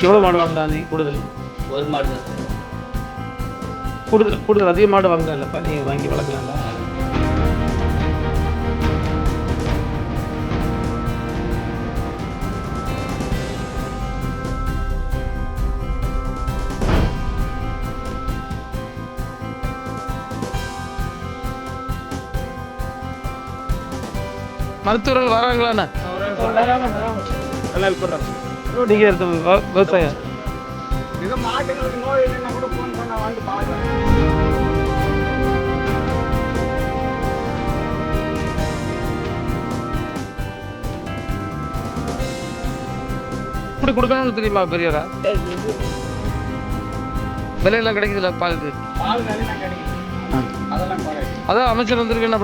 எவ்வளோ மாடு வாங்கலாம் நீ கூடுதல் ஒரு மாடு. கூடுதல் கூடுதல் அதிக மாடு வாங்கலாம்லப்பா நீ வாங்கி வளர்க்கலாம்ல மருத்துவர்கள் வராங்களாண்ணா நல்லா இருக்கிறாங்க நீங்கள் எடுத்த விவசாயம். மாட்டுகளுக்கு நோய் இல்லைன்னா கூட ஃபோன் பண்ண வந்து இப்படி கொடுக்கணும்னு தெரியுமா பெரியவரா விலையெல்லாம் கிடைக்குதுல்ல பாலுக்கு பால் விலையெல்லாம் கிடைக்குது அதான் அமைச்சர் வந்திருக்கு என்ன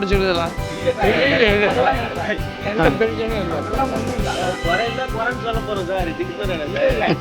குறைன்னு சொல்ல போறோம் சார் என்ன சார்?